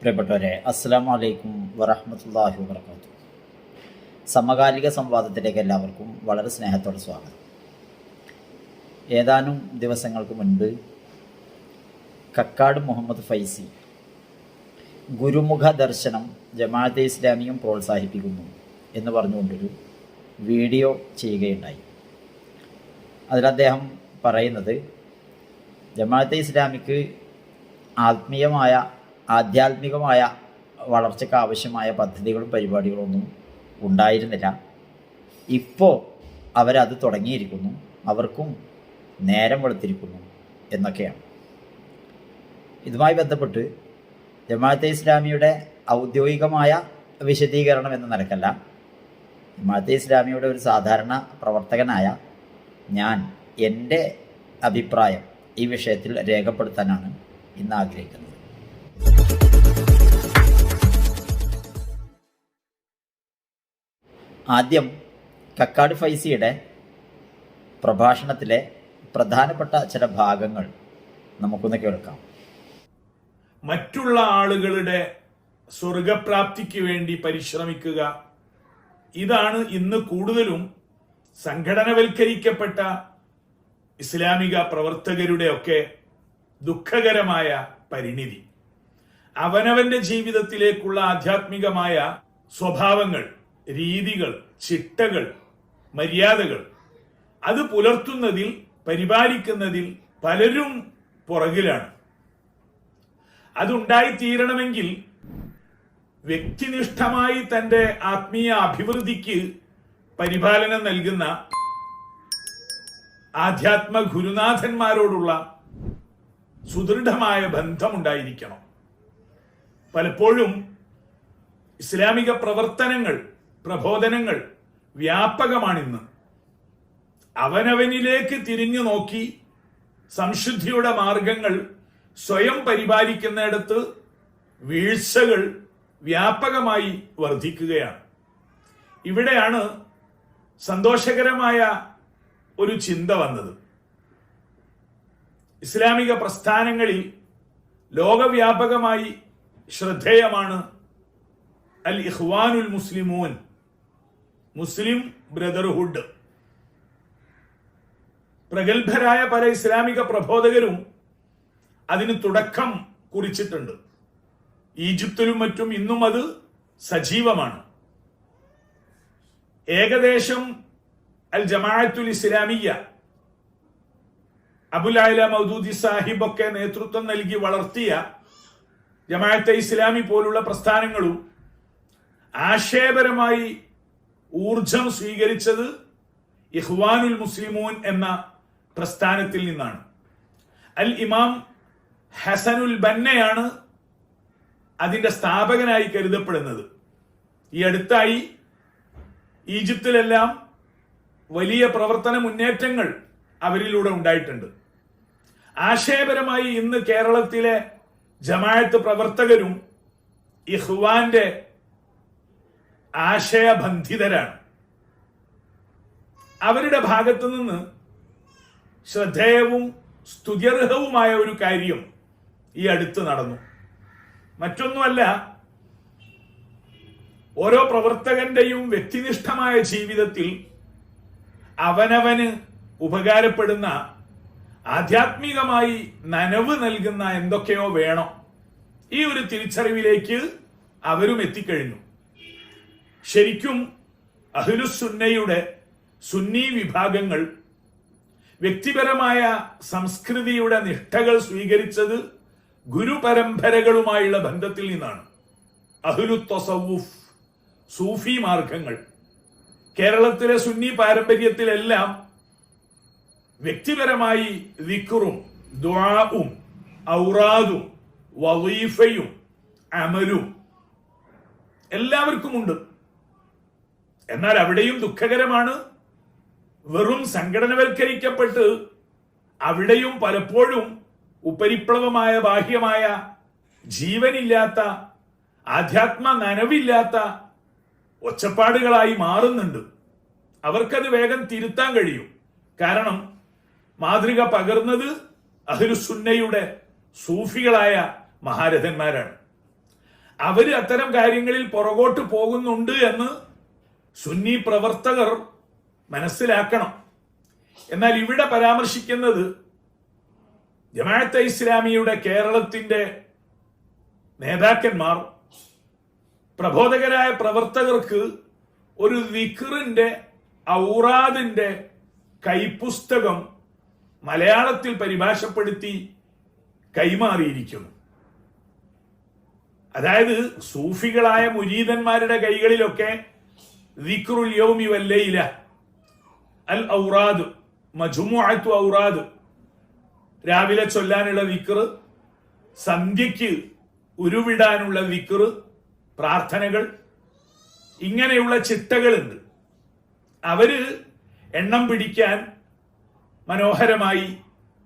പ്രിയപ്പെട്ടവരെ അസ്സാം വലൈക്കും വറഹമത്തല്ലാഹി വാത്തു സമകാലിക സംവാദത്തിലേക്ക് എല്ലാവർക്കും വളരെ സ്നേഹത്തോടെ സ്വാഗതം. ഏതാനും ദിവസങ്ങൾക്ക് മുൻപ് കക്കാട് മുഹമ്മദ് ഫൈസി ഗുരുമുഖ ദർശനം ജമാഅത്തെ ഇസ്ലാമിയും പ്രോത്സാഹിപ്പിക്കുന്നു എന്ന് പറഞ്ഞുകൊണ്ടൊരു വീഡിയോ ചെയ്യുകയുണ്ടായി. അതിൽ അദ്ദേഹം പറയുന്നത് ജമാഅത്തെ ഇസ്ലാമിക്ക് ആത്മീയമായ ആധ്യാത്മികമായ വളർച്ചയ്ക്ക് ആവശ്യമായ പദ്ധതികളും പരിപാടികളൊന്നും ഉണ്ടായിരുന്നില്ല. ഇപ്പോൾ അവരത് തുടങ്ങിയിരിക്കുന്നു. അവർക്കും നേരം വെളുത്തിരിക്കുന്നു എന്നൊക്കെയാണ്. ഇതുമായി ബന്ധപ്പെട്ട് ജമാഅത്തെ ഇസ്ലാമിയുടെ ഔദ്യോഗികമായ വിശദീകരണം എന്ന നിലക്കല്ല. ജമാഅത്തെ ഇസ്ലാമിയുടെ ഒരു സാധാരണ പ്രവർത്തകനായ ഞാൻ എന്റെ അഭിപ്രായം ഈ വിഷയത്തിൽ രേഖപ്പെടുത്താനാണ് ഇന്ന് ആഗ്രഹിക്കുന്നത്. ആദ്യം കക്കാട് ഫൈസിയുടെ പ്രഭാഷണത്തിലെ പ്രധാനപ്പെട്ട ചില ഭാഗങ്ങൾ നമുക്കൊന്ന് കേൾക്കാം മറ്റുള്ള ആളുകളുടെ സ്വർഗപ്രാപ്തിക്ക് വേണ്ടി പരിശ്രമിക്കുക. ഇതാണ് ഇന്ന് കൂടുതലും സംഘടനവൽക്കരിക്കപ്പെട്ട ഇസ്ലാമിക പ്രവർത്തകരുടെ ഒക്കെ ദുഃഖകരമായ പരിണിതി. അവനവന്റെ ജീവിതത്തിലേക്കുള്ള ആധ്യാത്മികമായ സ്വഭാവങ്ങൾ രീതികൾ ചിട്ടകൾ മര്യാദകൾ. അത് പുലർത്തുന്നതിൽ പരിപാലിക്കുന്നതിൽ പലരും പുറകിലാണ്. അതുണ്ടായി തീരണമെങ്കിൽ വ്യക്തിനിഷ്ഠമായി തന്റെ ആത്മീയ അഭിവൃദ്ധിക്ക് പരിപാലനം നൽകുന്ന ആധ്യാത്മ ഗുരുനാഥന്മാരോടുള്ള സുദൃഢമായ ബന്ധമുണ്ടായിരിക്കണം. പലപ്പോഴും ഇസ്ലാമിക പ്രവർത്തനങ്ങൾ പ്രബോധനങ്ങൾ വ്യാപകമാണിന്ന്. അവനവനിലേക്ക് തിരിഞ്ഞു നോക്കി സംശുദ്ധിയുടെ മാർഗങ്ങൾ സ്വയം പരിപാലിക്കുന്നിടത്ത് വീഴ്ചകൾ വ്യാപകമായി വർദ്ധിക്കുകയാണ്. ഇവിടെയാണ് സന്തോഷകരമായ ഒരു ചിന്ത വന്നത്. ഇസ്ലാമിക പ്രസ്ഥാനങ്ങളിൽ ലോകവ്യാപകമായി ശ്രദ്ധേയമാണ് അൽ ഇഹ്വാനുൽ മുസ്ലിമൂൻ. Muslim Brotherhood. പ്രഗത്ഭരായ പല ഇസ്ലാമിക പ്രബോധകരും അതിന് തുടക്കം കുറിച്ചിട്ടുണ്ട്. ഈജിപ്തിലും മറ്റും ഇന്നും അത് സജീവമാണ്. ഏകദേശം അൽ ജമാഅത്തുൽ ഇസ്ലാമിയ അബുലായ മൗദൂദി സാഹിബ് ഒക്കെ നേതൃത്വം നൽകി വളർത്തിയ ജമാഅത്തെ ഇസ്ലാമി പോലുള്ള പ്രസ്ഥാനങ്ങളും ആശയപരമായി ഊർജം സ്വീകരിച്ചത് ഇഹ്വാനുൽ മുസ്ലിമൂൻ എന്ന പ്രസ്ഥാനത്തിൽ നിന്നാണ്. അൽ ഇമാം ഹസനുൽ ബന്നയാണ് അതിന്റെ സ്ഥാപകനായി കരുതപ്പെടുന്നത്. ഈ അടുത്തായി ഈജിപ്തിലെല്ലാം വലിയ പ്രവർത്തന മുന്നേറ്റങ്ങൾ അവരിലൂടെ ഉണ്ടായിട്ടുണ്ട്. ആശയപരമായി ഇന്ന് കേരളത്തിലെ ജമാഅത്ത് പ്രവർത്തകരും ഇഹ്വാന്റെ ആശയബന്ധിതരാണ്. അവരുടെ ഭാഗത്തു നിന്ന് ശ്രദ്ധേയവും സ്തുത്യർഹവുമായ ഒരു കാര്യം ഈ അടുത്ത് നടന്നു. മറ്റൊന്നുമല്ല ഓരോ പ്രവർത്തകന്റെയും വ്യക്തിനിഷ്ഠമായ ജീവിതത്തിൽ അവനവന് ഉപകാരപ്പെടുന്ന ആധ്യാത്മികമായി നനവ് നൽകുന്ന എന്തൊക്കെയോ വേണം. ഈ ഒരു തിരിച്ചറിവിലേക്ക് അവരും എത്തിക്കഴിഞ്ഞു. ശരിക്കും അഹ്ലുസുന്നയുടെ സുന്നി വിഭാഗങ്ങൾ വ്യക്തിപരമായ സംസ്കൃതിയുടെ നിഷ്ഠകൾ സ്വീകരിച്ചത് ഗുരുപരമ്പരകളുമായുള്ള ബന്ധത്തിൽ നിന്നാണ്. അഹ്ലു തൊസവൂഫ് സൂഫി മാർഗങ്ങൾ. കേരളത്തിലെ സുന്നി പാരമ്പര്യത്തിലെല്ലാം വ്യക്തിപരമായി വിക്കുറും ദ്വാവും ഔറാദും വവീഫയും അമലും എല്ലാവർക്കുമുണ്ട്. എന്നാൽ അവിടെയും ദുഃഖകരമാണ്. വെറും സംഘടനവൽക്കരിക്കപ്പെട്ട് അവിടെയും പലപ്പോഴും ഉപരിപ്ലവമായ ബാഹ്യമായ ജീവനില്ലാത്ത ആധ്യാത്മ നനവില്ലാത്ത ഒച്ചപ്പാടുകളായി മാറുന്നുണ്ട്. അവർക്കത് വേഗം തിരുത്താൻ കഴിയും. കാരണം മാതൃക പകർന്നത് അഹ്ലുസുന്നയുടെ സൂഫികളായ മഹാരഥന്മാരാണ്. അവർ അത്തരം കാര്യങ്ങളിൽ പുറകോട്ട് പോകുന്നുണ്ട് എന്ന് സുന്നി പ്രവർത്തകർ മനസ്സിലാക്കണം. എന്നാൽ ഇവിടെ പരാമർശിക്കുന്നത് ജമാഅത്തെ ഇസ്ലാമിയുടെ കേരളത്തിന്റെ നേതാക്കന്മാർ പ്രബോധകരായ പ്രവർത്തകർക്ക് ഒരു വിക്റിന്റെ ഔറാദിന്റെ കൈപുസ്തകം മലയാളത്തിൽ പരിഭാഷപ്പെടുത്തി കൈമാറിയിരിക്കുന്നു. അതായത് സൂഫികളായ മുരീതന്മാരുടെ കൈകളിലൊക്കെ ദിക്റുൽ യൗമി വല്ലയില അൽ ഔറാദ് മജുമുഅത്തു ഔറാദ്. രാവിലെ ചൊല്ലാനുള്ള വിക്റ് സന്ധ്യയ്ക്ക് ഉരുവിടാനുള്ള വിക്റ് പ്രാർത്ഥനകൾ ഇങ്ങനെയുള്ള ചിട്ടകളുണ്ട്. അവർ എണ്ണം പിടിക്കാൻ മനോഹരമായി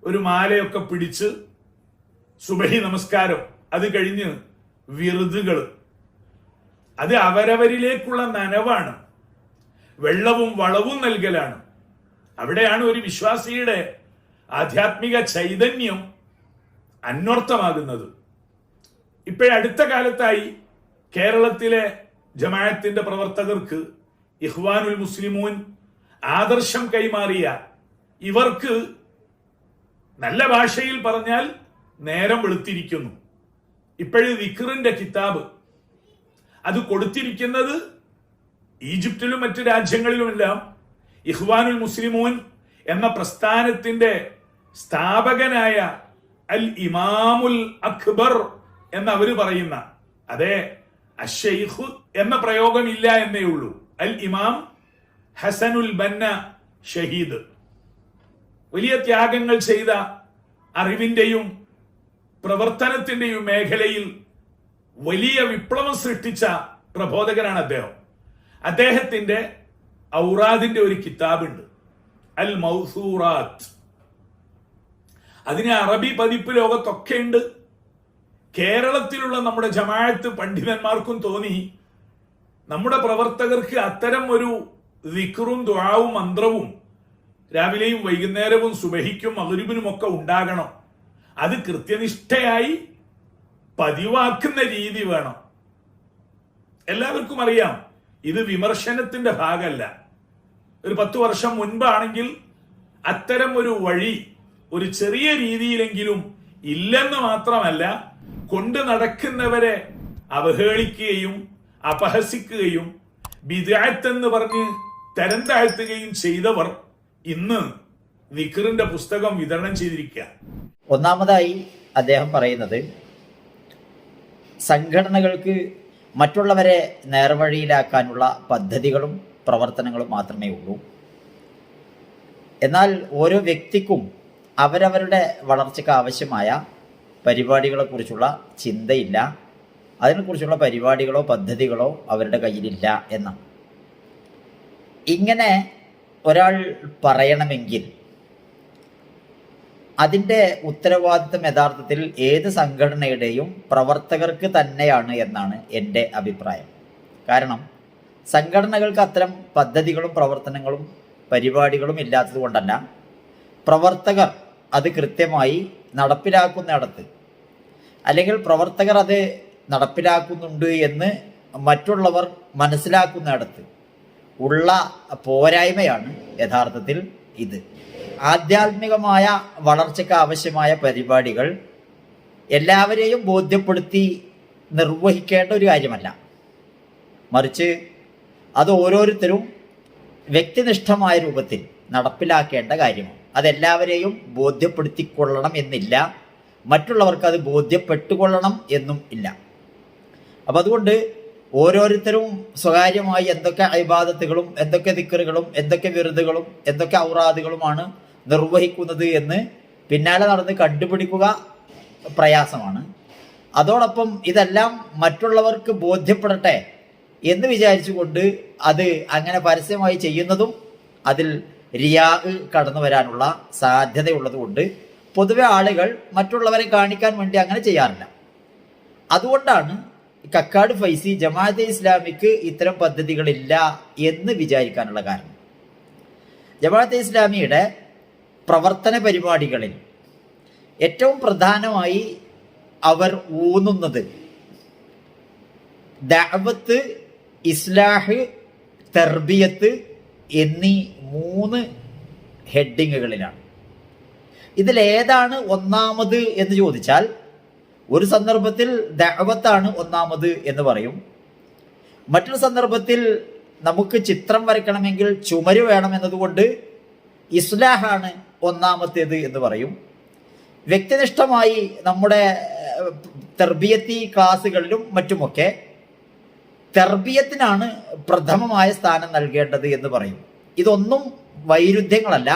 ഒരു മാലയൊക്കെ പിടിച്ച് സുബഹി നമസ്കാരം അത് കഴിഞ്ഞ് വിറുതുകൾ അത് അവരവരിലേക്കുള്ള നനവാണ്. വെള്ളവും വളവും നൽകലാണ്. അവിടെയാണ് ഒരു വിശ്വാസിയുടെ ആധ്യാത്മിക ചൈതന്യം അന്വർത്ഥമാകുന്നത്. ഇപ്പോഴടുത്ത കാലത്തായി കേരളത്തിലെ ജമാഅത്തിന്റെ പ്രവർത്തകർക്ക് ഇഹ്വാനുൽ മുസ്ലിമൂൻ ആദർശം കൈമാറിയ ഇവർക്ക് നല്ല ഭാഷയിൽ പറഞ്ഞാൽ നേരം വെളുത്തിരിക്കുന്നു. ഇപ്പോഴും വിക്റിന്റെ കിതാബ്. അത് കൊടുത്തിരിക്കുന്നത് ഈജിപ്തിലും മറ്റ് രാജ്യങ്ങളിലുമെല്ലാം ഇഹ്വാനുൽ മുസ്ലിമൂൻ എന്ന പ്രസ്ഥാനത്തിന്റെ സ്ഥാപകനായ അൽ ഇമാമുൽ അക്ബർ എന്ന് അവർ പറയുന്ന അതെ അഷെയ്ഖ് എന്ന പ്രയോഗം ഇല്ല എന്നേ ഉള്ളൂ. അൽ ഇമാം ഹസനുൽ ബന്ന ഷഹീദ്. വലിയ ത്യാഗങ്ങൾ ചെയ്ത അറിവിന്റെയും പ്രവർത്തനത്തിന്റെയും മേഖലയിൽ വലിയ വിപ്ലവം സൃഷ്ടിച്ച പ്രബോധകനാണ് അദ്ദേഹം. അദ്ദേഹത്തിന്റെ ഔറാദിന്റെ ഒരു കിതാബുണ്ട്. അൽ മൗസൂറാത്ത്. അതിന് അറബി പതിപ്പ് ലോകത്തൊക്കെ ഉണ്ട്. കേരളത്തിലുള്ള നമ്മുടെ ജമാഅത്ത് പണ്ഡിതന്മാർക്കും തോന്നി. നമ്മുടെ പ്രവർത്തകർക്ക് അത്തരം ഒരു വിക്റും ദ്വാവും മന്ത്രവും രാവിലെയും വൈകുന്നേരവും സുബഹിക്കും മകരിബിനും ഒക്കെ ഉണ്ടാകണം. അത് കൃത്യനിഷ്ഠയായി പതിവാക്കുന്ന രീതി വേണം. എല്ലാവർക്കും അറിയാം. ഇത് വിമർശനത്തിന്റെ ഭാഗമല്ല. ഒരു പത്ത് വർഷം മുൻപാണെങ്കിൽ അത്തരം ഒരു വഴി ഒരു ചെറിയ രീതിയിലെങ്കിലും ഇല്ലെന്ന് മാത്രമല്ല കൊണ്ടു നടക്കുന്നവരെ അവഹേളിക്കുകയും അപഹസിക്കുകയും ബിദാത്ത് എന്ന് പറഞ്ഞ് തരം താഴ്ത്തുകയും ചെയ്തവർ ഇന്ന് വിക്റിന്റെ പുസ്തകം വിതരണം ചെയ്തിരിക്കുക. ഒന്നാമതായി അദ്ദേഹം പറയുന്നത് സംഘടനകൾക്ക് മറ്റുള്ളവരെ നേർവഴിയിലാക്കാനുള്ള പദ്ധതികളും പ്രവർത്തനങ്ങളും മാത്രമേ ഉള്ളൂ. എന്നാൽ ഓരോ വ്യക്തിക്കും അവരവരുടെ വളർച്ചയ്ക്ക് ആവശ്യമായ പരിപാടികളെക്കുറിച്ചുള്ള ചിന്തയില്ല. അതിനെക്കുറിച്ചുള്ള പരിപാടികളോ പദ്ധതികളോ അവരുടെ കയ്യിലില്ല എന്നാണ്. ഇങ്ങനെ ഒരാൾ പറയണമെങ്കിൽ അതിന്റെ ഉത്തരവാദിത്തം യഥാർത്ഥത്തിൽ ഏത് സംഘടനയുടെയും പ്രവർത്തകർക്ക് തന്നെയാണ് എന്നാണ് എന്റെ അഭിപ്രായം. കാരണം സംഘടനകൾക്ക് അത്തരം പദ്ധതികളും പ്രവർത്തനങ്ങളും പരിപാടികളും ഇല്ലാത്തത് കൊണ്ടല്ല പ്രവർത്തകർ അത് കൃത്യമായി നടപ്പിലാക്കുന്നിടത്ത് അല്ലെങ്കിൽ പ്രവർത്തകർ അത് നടപ്പിലാക്കുന്നുണ്ട് എന്ന് മറ്റുള്ളവർ മനസ്സിലാക്കുന്നിടത്ത് ഉള്ള പോരായ്മയാണ് യഥാർത്ഥത്തിൽ ഇത്. ആധ്യാത്മികമായ വളർച്ചയ്ക്ക് ആവശ്യമായ പരിപാടികൾ എല്ലാവരെയും ബോധ്യപ്പെടുത്തി നിർവഹിക്കേണ്ട ഒരു കാര്യമല്ല. മറിച്ച് അത് ഓരോരുത്തരും വ്യക്തിനിഷ്ഠമായ രൂപത്തിൽ നടപ്പിലാക്കേണ്ട കാര്യമാണ്. അതെല്ലാവരെയും ബോധ്യപ്പെടുത്തിക്കൊള്ളണം എന്നില്ല. മറ്റുള്ളവർക്ക് അത് ബോധ്യപ്പെട്ടുകൊള്ളണം എന്നും ഇല്ല. അപ്പം അതുകൊണ്ട് ഓരോരുത്തരും സ്വകാര്യമായി എന്തൊക്കെ അഭിബാധത്തുകളും എന്തൊക്കെ ദിക്കറുകളും എന്തൊക്കെ വിരുദുകളും എന്തൊക്കെ ഔറാദുകളുമാണ് നിർവഹിക്കുന്നത് എന്ന് പിന്നാലെ നടന്ന് കണ്ടുപിടിക്കുക പ്രയാസമാണ്. അതോടൊപ്പം ഇതെല്ലാം മറ്റുള്ളവർക്ക് ബോധ്യപ്പെടട്ടെ എന്ന് വിചാരിച്ചുകൊണ്ട് അത് അങ്ങനെ പരസ്യമായി ചെയ്യുന്നതും അതിൽ റിയാ കടന്നു വരാനുള്ള സാധ്യതയുള്ളതുകൊണ്ട് പൊതുവെ ആളുകൾ മറ്റുള്ളവരെ കാണിക്കാൻ വേണ്ടി അങ്ങനെ ചെയ്യാറില്ല. അതുകൊണ്ടാണ് കക്കാട് ഫൈസി ജമാഅത്തെ ഇസ്ലാമിക്ക് ഇത്തരം പദ്ധതികളില്ല എന്ന് വിചാരിക്കാനുള്ള കാരണം. ജമാഅത്തെ ഇസ്ലാമിയുടെ പ്രവർത്തന പരിപാടികളിൽ ഏറ്റവും പ്രധാനമായി അവർ ഊന്നുന്നത് ദഅവത്ത് ഇസ്ലാഹ് തെർബിയത്ത് എന്നീ മൂന്ന് ഹെഡിങ്ങുകളിലാണ്. ഇതിലേതാണ് ഒന്നാമത് എന്ന് ചോദിച്ചാൽ ഒരു സന്ദർഭത്തിൽ ദഅവത്താണ് ഒന്നാമത് എന്ന് പറയും. മറ്റൊരു സന്ദർഭത്തിൽ നമുക്ക് ചിത്രം വരയ്ക്കണമെങ്കിൽ ചുമര് വേണം എന്നതുകൊണ്ട് ഇസ്ലാഹാണ് ഒന്നാമത്തേത് എന്ന് പറയും. വ്യക്തിനിഷ്ഠമായി നമ്മുടെ തെർബിയത്തി ക്ലാസ്സുകളിലും മറ്റുമൊക്കെ തെർബിയത്തിനാണ് പ്രഥമമായ സ്ഥാനം നൽകേണ്ടത് എന്ന് പറയും. ഇതൊന്നും വൈരുദ്ധ്യങ്ങളല്ല.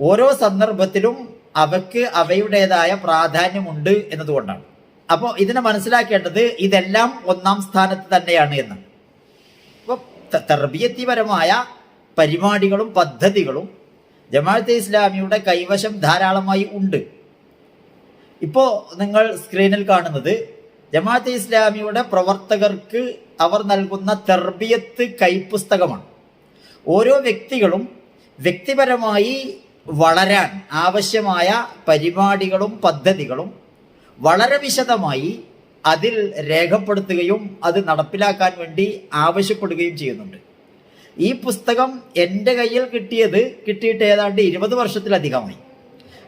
ഓരോ സന്ദർഭത്തിലും അവയ്ക്ക് അവയുടേതായ പ്രാധാന്യമുണ്ട് എന്നതുകൊണ്ടാണ്. അപ്പോൾ ഇതിനെ മനസ്സിലാക്കേണ്ടത് ഇതെല്ലാം ഒന്നാം സ്ഥാനത്ത് തന്നെയാണ് എന്ന്. അപ്പോൾ തെർബിയത്തിപരമായ പരിപാടികളും പദ്ധതികളും ജമാഅത്തെ ഇസ്ലാമിയുടെ കൈവശം ധാരാളമായി ഉണ്ട്. ഇപ്പോ നിങ്ങൾ സ്ക്രീനിൽ കാണുന്നത് ജമാഅത്തെ ഇസ്ലാമിയുടെ പ്രവർത്തകർക്ക് അവർ നൽകുന്ന തെർബിയത്ത് കൈപ്പുസ്തകമാണ്. ഓരോ വ്യക്തികളും വ്യക്തിപരമായി വളരാൻ ആവശ്യമായ പരിപാടികളും പദ്ധതികളും വളരെ വിശദമായി അതിൽ രേഖപ്പെടുത്തുകയും അത് നടപ്പിലാക്കാൻ വേണ്ടി ആവശ്യപ്പെടുകയും ചെയ്യുന്നുണ്ട്. ഈ പുസ്തകം എന്റെ കയ്യിൽ കിട്ടിയത് കിട്ടിയിട്ട് ഏതാണ്ട് ഇരുപത് വർഷത്തിലധികമായി.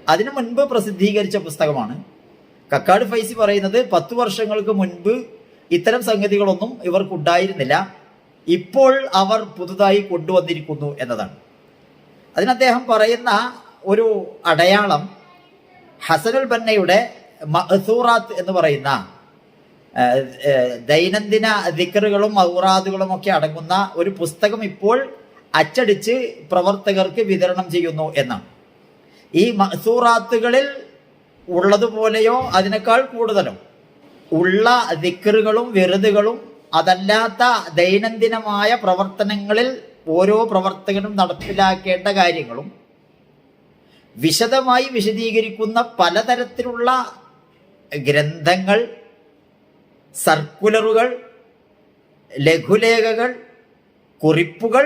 അതിനു മുൻപ് പ്രസിദ്ധീകരിച്ച പുസ്തകമാണ്. കക്കാട് ഫൈസി പറയുന്നത് പത്തു വർഷങ്ങൾക്ക് മുൻപ് ഇത്തരം സംഗതികളൊന്നും ഇവർക്കുണ്ടായിരുന്നില്ല ഇപ്പോൾ അവർ പുതുതായി കൊണ്ടുവന്നിരിക്കുന്നു എന്നതാണ്. അതിന് അദ്ദേഹം പറയുന്ന ഒരു അടയാളം ഹസനുൽ ബന്നയുടെ മഅസൂറാത്ത് എന്ന് പറയുന്ന ദൈനംദിന ദിക്കറുകളും ഔറാദുകളും ഒക്കെ അടങ്ങുന്ന ഒരു പുസ്തകം ഇപ്പോൾ അച്ചടിച്ച് പ്രവർത്തകർക്ക് വിതരണം ചെയ്യുന്നു എന്നാണ്. ഈ മസൂറാത്തുകളിൽ ഉള്ളതുപോലെയോ അതിനേക്കാൾ കൂടുതലോ? ഉള്ള ദിക്കറുകളും വെറുതുകളും അതല്ലാത്ത ദൈനംദിനമായ പ്രവർത്തനങ്ങളിൽ ഓരോ പ്രവർത്തകനും നടപ്പിലാക്കേണ്ട കാര്യങ്ങളും വിശദമായി വിശദീകരിക്കുന്ന പലതരത്തിലുള്ള ഗ്രന്ഥങ്ങൾ സർക്കുലറുകൾ ലഘുലേഖകൾ കുറിപ്പുകൾ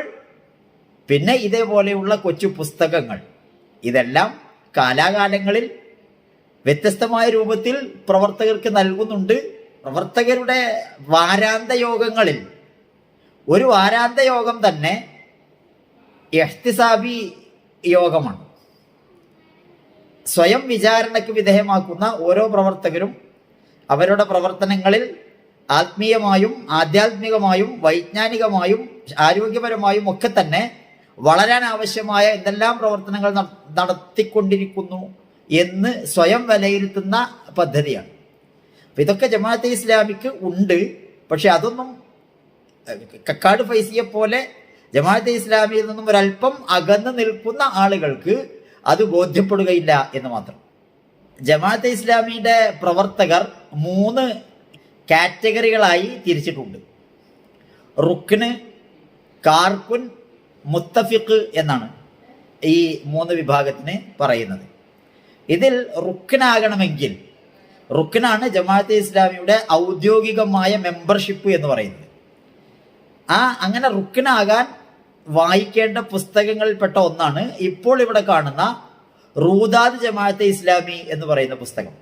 പിന്നെ ഇതേപോലെയുള്ള കൊച്ചു പുസ്തകങ്ങൾ. ഇതെല്ലാം കാലാകാലങ്ങളിൽ വ്യത്യസ്തമായ രൂപത്തിൽ പ്രവർത്തകർക്ക് നൽകുന്നുണ്ട്. പ്രവർത്തകരുടെ വാരാന്ത യോഗങ്ങളിൽ. ഒരു വാരാന്ത യോഗം തന്നെ എഹ്തിസാബി യോഗമാണ്. സ്വയം വിചാരണയ്ക്ക് വിധേയമാക്കുന്ന ഓരോ പ്രവർത്തകരും അവരുടെ പ്രവർത്തനങ്ങളിൽ ആത്മീയമായും ആധ്യാത്മികമായും വൈജ്ഞാനികമായും ആരോഗ്യപരമായും ഒക്കെ തന്നെ വളരാൻ ആവശ്യമായ എന്തെല്ലാം പ്രവർത്തനങ്ങൾ നടത്തിക്കൊണ്ടിരിക്കുന്നു എന്ന് സ്വയം വിലയിരുത്തുന്ന പദ്ധതിയാണ്. അപ്പൊ ഇതൊക്കെ ജമാഅത്തെ ഇസ്ലാമിക്ക് ഉണ്ട്. പക്ഷെ അതൊന്നും കക്കാട് ഫൈസിയെ പോലെ ജമാഅത്തെ ഇസ്ലാമിയിൽ നിന്നും ഒരല്പം അകന്ന് നിൽക്കുന്ന ആളുകൾക്ക് അത് ബോധ്യപ്പെടുകയില്ല എന്ന് മാത്രം. ജമാഅത്തെ ഇസ്ലാമിയുടെ പ്രവർത്തകർ മൂന്ന് കാറ്റഗറികളായി തിരിച്ചിട്ടുണ്ട്. റുക്കിന് കാർക്കുൻ മുത്തഫിഖ് എന്നാണ് ഈ മൂന്ന് വിഭാഗത്തിന് പറയുന്നത്. ഇതിൽ റുക്കിനാകണമെങ്കിൽ റുക്കിനാണ് ജമാഅത്തെ ഇസ്ലാമിയുടെ ഔദ്യോഗികമായ മെമ്പർഷിപ്പ് എന്ന് പറയുന്നത്. ആ അങ്ങനെ റുക്കിനാകാൻ വായിക്കേണ്ട പുസ്തകങ്ങളിൽപ്പെട്ട ഒന്നാണ് ഇപ്പോൾ ഇവിടെ കാണുന്ന റൂദാദ് ജമാഅത്തെ ഇസ്ലാമി എന്ന് പറയുന്ന പുസ്തകം.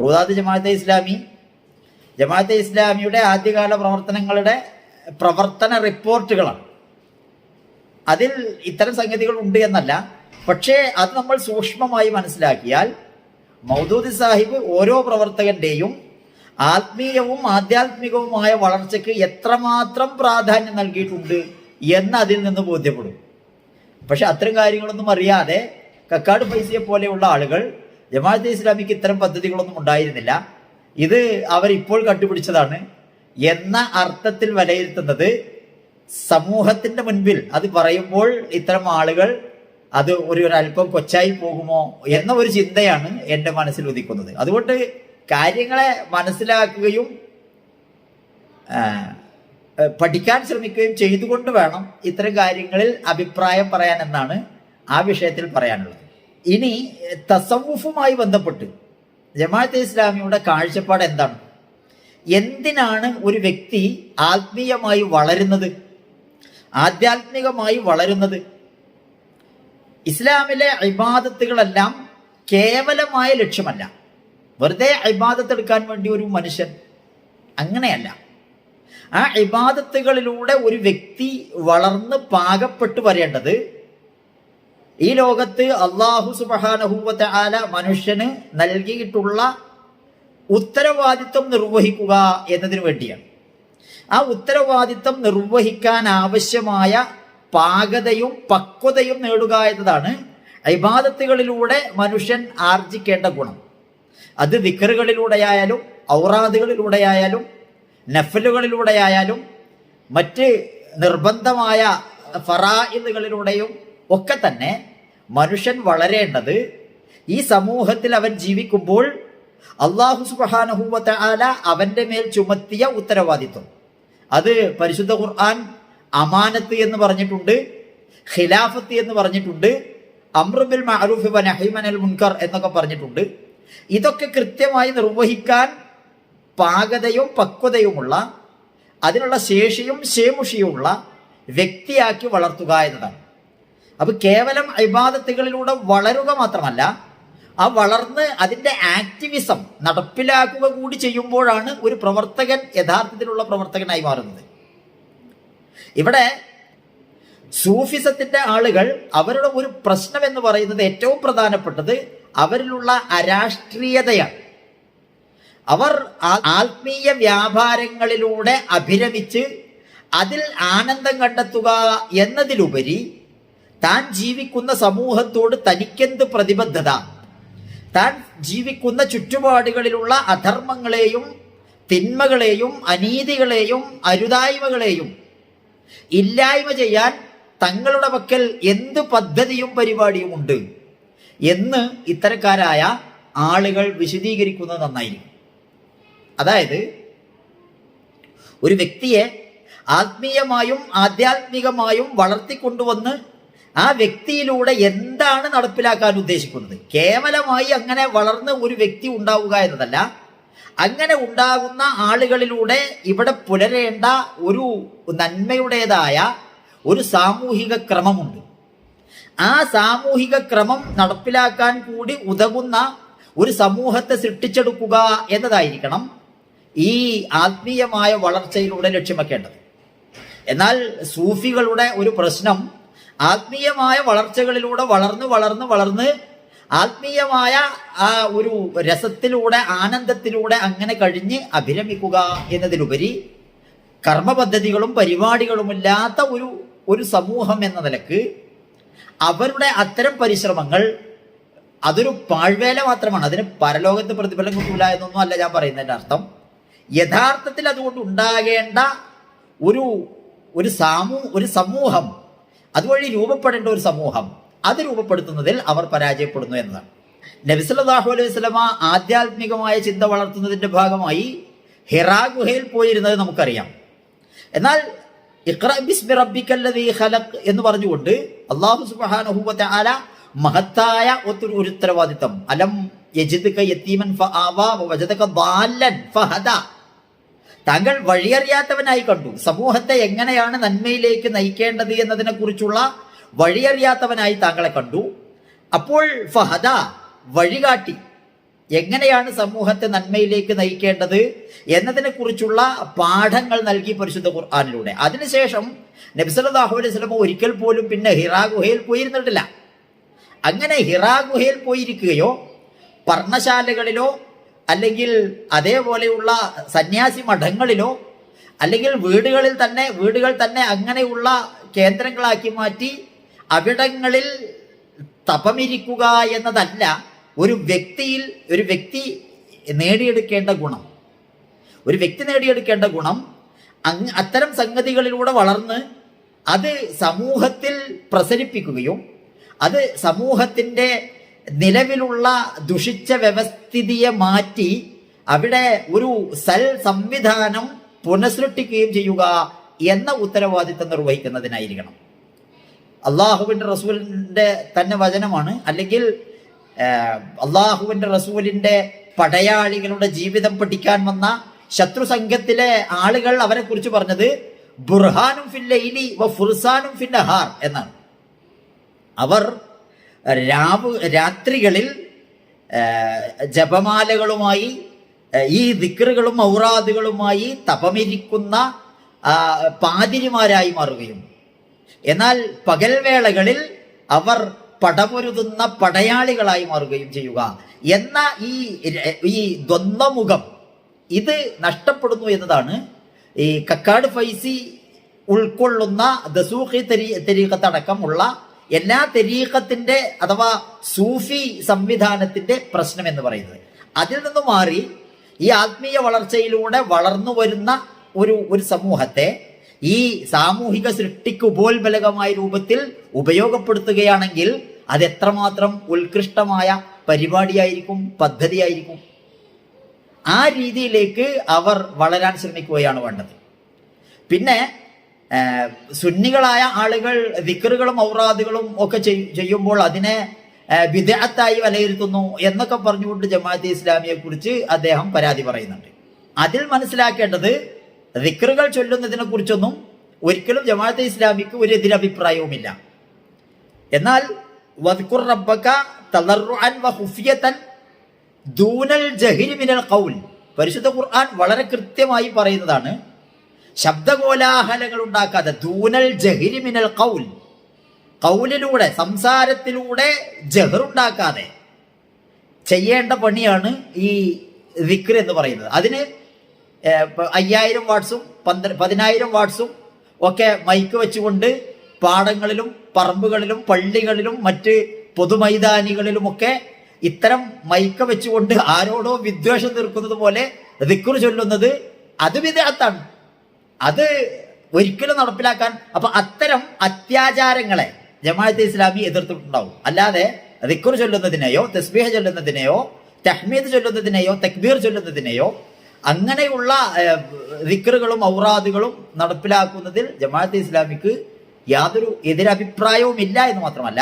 റൂദാദ് ജമാഅത്തെ ഇസ്ലാമി ജമാഅത്തെ ഇസ്ലാമിയുടെ ആദ്യകാല പ്രവർത്തനങ്ങളുടെ പ്രവർത്തന റിപ്പോർട്ടുകളാണ്. അതിൽ ഇത്തരം സംഗതികൾ ഉണ്ട് എന്നല്ല. പക്ഷേ അത് നമ്മൾ സൂക്ഷ്മമായി മനസ്സിലാക്കിയാൽ മൗദൂദി സാഹിബ് ഓരോ പ്രവർത്തകന്റെയും ആത്മീയവും ആധ്യാത്മികവുമായ വളർച്ചയ്ക്ക് എത്രമാത്രം പ്രാധാന്യം നൽകിയിട്ടുണ്ട് എന്ന് അതിൽ നിന്ന് ബോധ്യപ്പെടും. പക്ഷെ അത്തരം കാര്യങ്ങളൊന്നും അറിയാതെ കക്കാട് പൈസയെ പോലെയുള്ള ആളുകൾ ജമാഅത്തെ ഇസ്ലാമിക്ക് ഇത്തരം പദ്ധതികളൊന്നും ഉണ്ടായിരുന്നില്ല. ഇത് അവർ ഇപ്പോൾ കണ്ടുപിടിച്ചതാണ്. എന്ന അർത്ഥത്തിൽ വിലയിരുത്തുന്നത് സമൂഹത്തിന്റെ മുൻപിൽ അത് പറയുമ്പോൾ ഇത്തരം ആളുകൾ അത് ഒരു അല്പം കൊച്ചായി പോകുമോ എന്ന ഒരു ചിന്തയാണ് എന്റെ മനസ്സിൽ ഉദിക്കുന്നത്. അതുകൊണ്ട് കാര്യങ്ങളെ മനസ്സിലാക്കുകയും പഠിക്കാൻ ശ്രമിക്കുകയും ചെയ്തുകൊണ്ട് വേണം ഇത്തരം കാര്യങ്ങളിൽ അഭിപ്രായം പറയാൻ എന്നാണ് ആ വിഷയത്തിൽ പറയാനുള്ളത്. ഇനി തസവുഫുമായി ബന്ധപ്പെട്ട് ജമാഅത്തെ ഇസ്ലാമിയുടെ കാഴ്ചപ്പാട് എന്താണ്? എന്തിനാണ് ഒരു വ്യക്തി ആത്മീയമായി വളരുന്നത്? ആധ്യാത്മികമായി വളരുന്നത്? ഇസ്ലാമിലെ അഭിബാദത്തുകളെല്ലാം കേവലമായ ലക്ഷ്യമല്ല. വെറുതെ ഇബാദത്ത് എടുക്കാൻ വേണ്ടി ഒരു മനുഷ്യൻ അങ്ങനെയല്ല. ആ ഇബാദത്തുകളിലൂടെ ഒരു വ്യക്തി വളർന്ന് പാകപ്പെട്ടു വരേണ്ടത് ഈ ലോകത്ത് അള്ളാഹു സുബഹാനഹൂവത്ത ആല മനുഷ്യന് നൽകിയിട്ടുള്ള ഉത്തരവാദിത്വം നിർവഹിക്കുക എന്നതിനു വേണ്ടിയാണ്. ആ ഉത്തരവാദിത്വം നിർവഹിക്കാൻ ആവശ്യമായ പാകതയും പക്വതയും നേടുക എന്നതാണ് ഇബാദത്തുകളിലൂടെ മനുഷ്യൻ ആർജിക്കേണ്ട ഗുണം. അത് ദിക്കറുകളിലൂടെയായാലും ഔറാദുകളിലൂടെയായാലും നഫലുകളിലൂടെയായാലും മറ്റ് നിർബന്ധമായ ഫറായിലുകളിലൂടെയും ഒക്കെ തന്നെ മനുഷ്യൻ വളരേണ്ടത് ഈ സമൂഹത്തിൽ അവൻ ജീവിക്കുമ്പോൾ അള്ളാഹു സുബാനഹൂവത്ത ആല അവന്റെ മേൽ ചുമത്തിയ ഉത്തരവാദിത്വം. അത് പരിശുദ്ധ ഖുർആൻ അമാനത്ത് എന്ന് പറഞ്ഞിട്ടുണ്ട് ഖിലാഫത്ത് എന്ന് പറഞ്ഞിട്ടുണ്ട് അമ്രുബിൽ മഅറൂഫ് അൽ മുൻകർ എന്നൊക്കെ പറഞ്ഞിട്ടുണ്ട്. ഇതൊക്കെ കൃത്യമായി നിർവഹിക്കാൻ പാകതയും പക്വതയുമുള്ള അതിനുള്ള ശേഷിയും ശേമുഷിയുമുള്ള വ്യക്തിയാക്കി വളർത്തുക എന്നതാണ്. അപ്പൊ കേവലം ഇബാദത്തുകളിലൂടെ വളരുക മാത്രമല്ല ആ വളർന്ന് അതിന്റെ ആക്ടിവിസം നടപ്പിലാക്കുക കൂടി ചെയ്യുമ്പോഴാണ് ഒരു പ്രവർത്തകൻ യഥാർത്ഥത്തിലുള്ള പ്രവർത്തകനായി മാറുന്നത്. ഇവിടെ സൂഫിസത്തിന്റെ ആളുകൾ അവരുടെ ഒരു പ്രശ്നം എന്ന് പറയുന്നത് ഏറ്റവും പ്രധാനപ്പെട്ടത് അവരിലുള്ള അരാഷ്ട്രീയതയാണ്. അവർ ആത്മീയ വ്യാപാരങ്ങളിലൂടെ അഭിരമിച്ച് അതിൽ ആനന്ദം കണ്ടെത്തുക എന്നതിലുപരി താൻ ജീവിക്കുന്ന സമൂഹത്തോട് തനിക്കെന്ത് പ്രതിബദ്ധത? താൻ ജീവിക്കുന്ന ചുറ്റുപാടുകളിലുള്ള അധർമ്മങ്ങളെയും തിന്മകളെയും അനീതികളെയും അരുതായ്മകളെയും ഇല്ലായ്മ ചെയ്യാൻ തങ്ങളുടെ പക്കൽ എന്ത് പദ്ധതിയും പരിപാടിയും ഉണ്ട് എന്ന് ഇത്തരക്കാരായ ആളുകൾ വിശദീകരിക്കുന്നത് നന്നായിരിക്കും. അതായത് ഒരു വ്യക്തിയെ ആത്മീയമായും ആധ്യാത്മികമായും വളർത്തിക്കൊണ്ടുവന്ന് ആ വ്യക്തിയിലൂടെ എന്താണ് നടപ്പിലാക്കാൻ ഉദ്ദേശിക്കുന്നത്? കേവലമായി അങ്ങനെ വളർന്ന് ഒരു വ്യക്തി ഉണ്ടാവുക എന്നതല്ല. അങ്ങനെ ഉണ്ടാകുന്ന ആളുകളിലൂടെ ഇവിടെ പുലരേണ്ട ഒരു നന്മയുടേതായ ഒരു സാമൂഹിക ക്രമമുണ്ട്. ആ സാമൂഹിക ക്രമം നടപ്പിലാക്കാൻ കൂടി ഉതകുന്ന ഒരു സമൂഹത്തെ സൃഷ്ടിച്ചെടുക്കുക എന്നതായിരിക്കണം ഈ ആത്മീയമായ വളർച്ചയിലൂടെ ലക്ഷ്യമാക്കേണ്ടത് എന്നാൽ സൂഫികളുടെ ഒരു പ്രശ്നം ആത്മീയമായ വളർച്ചകളിലൂടെ വളർന്ന് വളർന്ന് വളർന്ന് ആത്മീയമായ ആ ഒരു രസത്തിലൂടെ ആനന്ദത്തിലൂടെ അങ്ങനെ കഴിഞ്ഞ് അഭിരമിക്കുക എന്നതിലുപരി കർമ്മപദ്ധതികളും പരിപാടികളുമില്ലാത്ത ഒരു ഒരു സമൂഹം എന്ന നിലയ്ക്ക് അവരുടെ അത്തരം പരിശ്രമങ്ങൾ അതൊരു പാഴ്വേല മാത്രമാണ്. അതിന് പരലോകത്ത് പ്രതിഫലം കിട്ടൂല എന്നൊന്നും അല്ല ഞാൻ പറയുന്നതിന്റെ അർത്ഥം. യഥാർത്ഥത്തിൽ അതുകൊണ്ട് ഉണ്ടാകേണ്ട ഒരു ഒരു സാമൂ ഒരു സമൂഹം അതുവഴി രൂപപ്പെടേണ്ട ഒരു സമൂഹം അത് രൂപപ്പെടുത്തുന്നതിൽ അവർ പരാജയപ്പെടുന്നു എന്നതാണ്. നബിസല്ലാഹു അലൈഹി സ്വലമ ആധ്യാത്മികമായ ചിന്ത വളർത്തുന്നതിന്റെ ഭാഗമായി ഹിറാ ഗുഹയിൽ പോയിരുന്നത് നമുക്കറിയാം. എന്നാൽ ഖലഖ് എന്ന് പറഞ്ഞുകൊണ്ട് അള്ളാഹു സുബാനഹുബത്ത് ആല മഹത്തായ ഒരു ഉത്തരവാദിത്തം. അലം യജിദ്ക ഫ ആവ വജദക ബാലൻ ഫഹദ താങ്കൾ വഴിയറിയാത്തവനായി കണ്ടു. സമൂഹത്തെ എങ്ങനെയാണ് നന്മയിലേക്ക് നയിക്കേണ്ടത് എന്നതിനെ കുറിച്ചുള്ള വഴിയറിയാത്തവനായി താങ്കളെ കണ്ടു. അപ്പോൾ ഫഹദ വഴികാട്ടി എങ്ങനെയാണ് സമൂഹത്തെ നന്മയിലേക്ക് നയിക്കേണ്ടത് എന്നതിനെ കുറിച്ചുള്ള പാഠങ്ങൾ നൽകി പരിശുദ്ധ ഖുർആാനിലൂടെ. അതിനുശേഷം നബ്സലാഹു അലൈഹി സ്വലമ ഒരിക്കൽ പോലും പിന്നെ ഹിറാ ഗുഹയിൽ പോയിരുന്നിട്ടില്ല. അങ്ങനെ ഹിറാ ഗുഹയിൽ പോയിരിക്കുകയോ പർണശാലകളിലോ അല്ലെങ്കിൽ അതേപോലെയുള്ള സന്യാസി മഠങ്ങളിലോ അല്ലെങ്കിൽ വീടുകളിൽ തന്നെ വീടുകൾ തന്നെ അങ്ങനെയുള്ള കേന്ദ്രങ്ങളാക്കി മാറ്റി അവിടങ്ങളിൽ തപമിരിക്കുക എന്നതല്ല ഒരു വ്യക്തിയിൽ ഒരു വ്യക്തി നേടിയെടുക്കേണ്ട ഗുണം. ഒരു വ്യക്തി നേടിയെടുക്കേണ്ട ഗുണം അങ് അത്തരം സംഗതികളിലൂടെ വളർന്ന് അത് സമൂഹത്തിൽ പ്രസരിപ്പിക്കുകയും അത് സമൂഹത്തിന്റെ നിലവിലുള്ള ദുഷിച്ച വ്യവസ്ഥിതിയെ മാറ്റി അവിടെ ഒരു സൽ സംവിധാനം പുനഃസൃഷ്ടിക്കുകയും ചെയ്യുക എന്ന ഉത്തരവാദിത്തം നിർവഹിക്കുന്നതിനായിരിക്കണം. അള്ളാഹുവിന്റെ റസൂലിന്റെ തന്നെ വചനമാണ്. അല്ലെങ്കിൽ അള്ളാഹുവിന്റെ റസൂലിന്റെ പടയാളികളുടെ ജീവിതം പഠിക്കാൻ വന്ന ശത്രു സംഘത്തിലെ ആളുകൾ അവരെ കുറിച്ച് പറഞ്ഞത് ബുർഹാനും ലൈലി വ ഫുർസാനും ഫിന്നഹാർ എന്നാണ്. അവർ രാവ് രാത്രികളിൽ ജപമാലകളുമായി ഈ ദിക്റുകളും ഔറാദുകളുമായി തപമിരിക്കുന്ന പാതിരിമാരായി മാറുകയും. എന്നാൽ പകൽവേളകളിൽ അവർ പടമൊരുതുന്ന പടയാളികളായി മാറുകയും ചെയ്യുക. എന്ന ഈ ഈ ദ്വന്ദ്മുഖം ഇത് നഷ്ടപ്പെടുന്നു എന്നതാണ്. ഈ കക്കാട് ഫൈസി ഉൾക്കൊള്ളുന്ന ദസൂഖി തെരീ തെരീഖത്തടക്കമുള്ള എല്ലാ തെരീഖത്തിന്റെ അഥവാ സൂഫി സംവിധാനത്തിന്റെ പ്രശ്നം എന്ന് പറയുന്നത്. അതിൽ നിന്ന് മാറി ഈ ആത്മീയ വളർച്ചയിലൂടെ വളർന്നു വരുന്ന ഒരു ഒരു സമൂഹത്തെ ഈ സാമൂഹിക സൃഷ്ടിക്ക് ഉപോത്ബലകമായ രൂപത്തിൽ ഉപയോഗപ്പെടുത്തുകയാണെങ്കിൽ അത് എത്രമാത്രം ഉത്കൃഷ്ടമായ പരിപാടിയായിരിക്കും പദ്ധതിയായിരിക്കും. ആ രീതിയിലേക്ക് അവർ വളരാൻ ശ്രമിക്കുകയാണ് വേണ്ടത്. പിന്നെ സുന്നികളായ ആളുകൾ വിക്രുകളും ഔറാദുകളും ഒക്കെ ചെയ്യുമ്പോൾ അതിനെ വിദേഹത്തായി വിലയിരുത്തുന്നു എന്നൊക്കെ പറഞ്ഞുകൊണ്ട് ജമാഅത്തെ ഇസ്ലാമിയെ കുറിച്ച് അദ്ദേഹം പരാതി പറയുന്നുണ്ട്. അതിൽ മനസ്സിലാക്കേണ്ടത് വിക്രുകൾ ചൊല്ലുന്നതിനെ കുറിച്ചൊന്നും ഒരിക്കലും ജമാഅത്തെ ഇസ്ലാമിക്ക് ഒരു എതിരഭിപ്രായവുമില്ല. എന്നാൽ വദ്കുർ റബ്ബക തളർറുഅൻ വ ഖുഫിയതൻ ദൂനൽ ഖൗൽ. പരിശുദ്ധ ഖുർആൻ വളരെ കൃത്യമായി പറയുന്നതാണ് ശബ്ദകോലാഹലങ്ങൾ ഉണ്ടാക്കാതെ ദൂനൽ ജഹിരി മിനൽ ഖൗൽ. കൗലിലൂടെ സംസാരത്തിലൂടെ ജഹറുണ്ടാക്കാതെ ചെയ്യേണ്ട പണിയാണ് ഈ ദിക്ർ എന്ന് പറയുന്നത്. അതിന് അയ്യായിരം വാട്സും പന്ത്ര പതിനായിരം വാട്സും ഒക്കെ മൈക്ക് വെച്ചുകൊണ്ട് പാടങ്ങളിലും പറമ്പുകളിലും പള്ളികളിലും മറ്റ് പൊതുമൈതാനികളിലുമൊക്കെ ഇത്തരം മൈക്ക വെച്ചുകൊണ്ട് ആരോടോ വിദ്വേഷം തീർക്കുന്നത് പോലെ ദിക്കുർ ചൊല്ലുന്നത് അത് വിദേഹത്താണ് അത് ഒരിക്കലും നടപ്പിലാക്കാൻ അപ്പൊ അത്തരം അത്യാചാരങ്ങളെ ജമാഅത്തെ ഇസ്ലാമി എതിർത്തിട്ടുണ്ടാവും. അല്ലാതെ റിക്കുർ ചൊല്ലുന്നതിനെയോ തസ്ബീഹ് ചൊല്ലുന്നതിനെയോ തഹ്മീദ് ചൊല്ലുന്നതിനെയോ തക്ബീർ ചൊല്ലുന്നതിനെയോ അങ്ങനെയുള്ള റിക്കറുകളും ഔറാദുകളും നടപ്പിലാക്കുന്നതിൽ ജമാഅത്തെ ഇസ്ലാമിക്ക് യാതൊരു എതിരഭിപ്രായവും ഇല്ല എന്ന് മാത്രമല്ല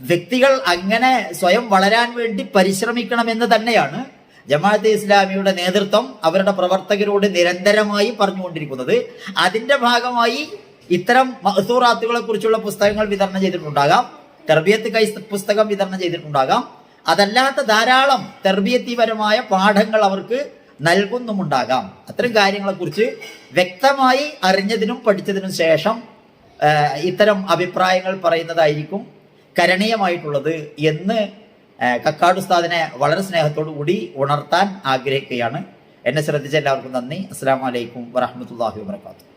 വ്യക്തികൾ അങ്ങനെ സ്വയം വളരാൻ വേണ്ടി പരിശ്രമിക്കണമെന്ന് തന്നെയാണ് ജമാഅത്തെ ഇസ്ലാമിയുടെ നേതൃത്വം അവരുടെ പ്രവർത്തകരോട് നിരന്തരമായി പറഞ്ഞുകൊണ്ടിരിക്കുന്നത്. അതിന്റെ ഭാഗമായി ഇത്തരം മഹസൂറാത്തുകളെ കുറിച്ചുള്ള പുസ്തകങ്ങൾ വിതരണം ചെയ്തിട്ടുണ്ടാകാം. തെർബിയത്ത് കൈ പുസ്തകം വിതരണം ചെയ്തിട്ടുണ്ടാകാം. അതല്ലാത്ത ധാരാളം തെർബിയത്തിപരമായ പാഠങ്ങൾ അവർക്ക് നൽകുന്നുമുണ്ടാകാം. അത്തരം കാര്യങ്ങളെക്കുറിച്ച് വ്യക്തമായി അറിഞ്ഞതിനും പഠിച്ചതിനും ശേഷം ഇത്തരം അഭിപ്രായങ്ങൾ പറയുന്നതായിരിക്കും കരണീയമായിട്ടുള്ളത് എന്ന് കക്കാട് ഉസ്താദിനെ വളരെ സ്നേഹത്തോടു കൂടി ഉണർത്താൻ ആഗ്രഹിക്കുകയാണ്. എന്നെ ശ്രദ്ധിച്ച എല്ലാവർക്കും നന്ദി. അസ്സാം വലൈക്കും വറഹമത്തല്ലാഹി വാത്തു